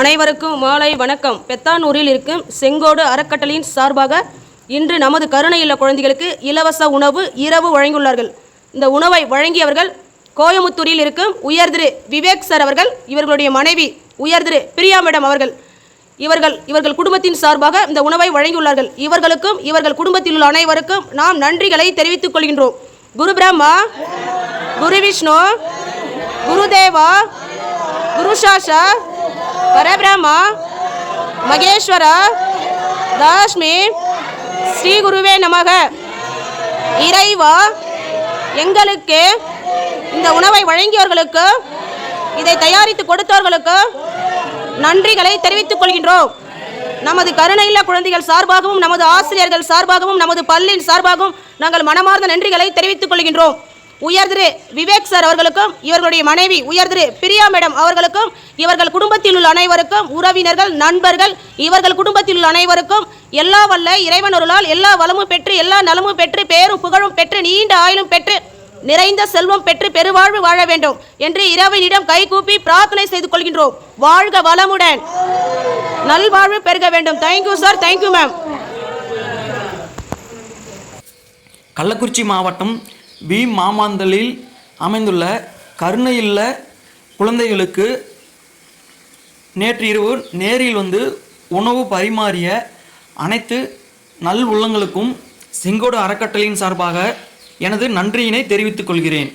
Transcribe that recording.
அனைவருக்கும் மாலை வணக்கம். பெத்தானூரில் இருக்கும் செங்கோடு அறக்கட்டளையின் சார்பாக இன்று நமது கருணை இல்ல குழந்தைகளுக்கு இலவச உணவு இரவு வழங்கியுள்ளார்கள். இந்த உணவை வழங்கியவர்கள் கோயமுத்தூரில் இருக்கும் உயர்திரு விவேக் சார் அவர்கள் இவர்களுடைய மனைவி உயர்திரு பிரியா மேடம் அவர்கள். இவர்கள் இவர்கள் குடும்பத்தின் சார்பாக இந்த உணவை வழங்கியுள்ளார்கள். இவர்களுக்கும் இவர்கள் குடும்பத்தில் உள்ள அனைவருக்கும் நாம் நன்றிகளை தெரிவித்துக் கொள்கின்றோம். குரு பிரம்மா குரு விஷ்ணு குருதேவா குருஷாஷா பரபிரம்மா மகேஸ்வர தாஷ்மி ஸ்ரீ குருவே நமக. இறைவா எங்களுக்கு இந்த உணவை வழங்கியவர்களுக்கு இதை தயாரித்து கொடுத்தவர்களுக்கு நன்றிகளை தெரிவித்துக் கொள்கின்றோம். நமது கருணையில்ல குழந்தைகள் சார்பாகவும் நமது ஆசிரியர்கள் சார்பாகவும் நமது பள்ளியின் சார்பாகவும் நாங்கள் மனமார்ந்த நன்றிகளை தெரிவித்துக் கொள்கின்றோம். உயர்திரு விவேக் சார் அவர்களுக்கும் இவர்களுடைய மனைவி உயர்திரு பிரியா மேடம் அவர்களுக்கும் இவர்கள் குடும்பத்தில் உள்ள அனைவருக்கும் உறவினர்கள் நண்பர்கள் இவர்கள் குடும்பத்தில் உள்ள அனைவருக்கும் எல்லா வல்ல இறைவனொருளால் எல்லா வளமும் பெற்று எல்லா நலமும் பெற்று பேரும் புகழும் பெற்று நீண்ட ஆயுளும் பெற்று நிறைந்த செல்வம் பெற்று பெருவாழ்வு வாழ வேண்டும் என்று இரவனிடம் கைகூப்பி பிரார்த்தனை செய்து கொள்கின்றோம். வாழ்க வளமுடன். நல்வாழ்வு பெருக வேண்டும். Thank you sir thank you ma'am Kallakurichi மாவட்டம் வி மாமாந்தலில் அமைந்துள்ள கருணையில் குழந்தைகளுக்கு நேற்று இரவு நேரில் வந்து உணவு பரிமாறிய அனைத்து நல் உள்ளங்களுக்கும் செங்கோடு அறக்கட்டளையின் சார்பாக எனது நன்றியினை தெரிவித்துக் கொள்கிறேன்.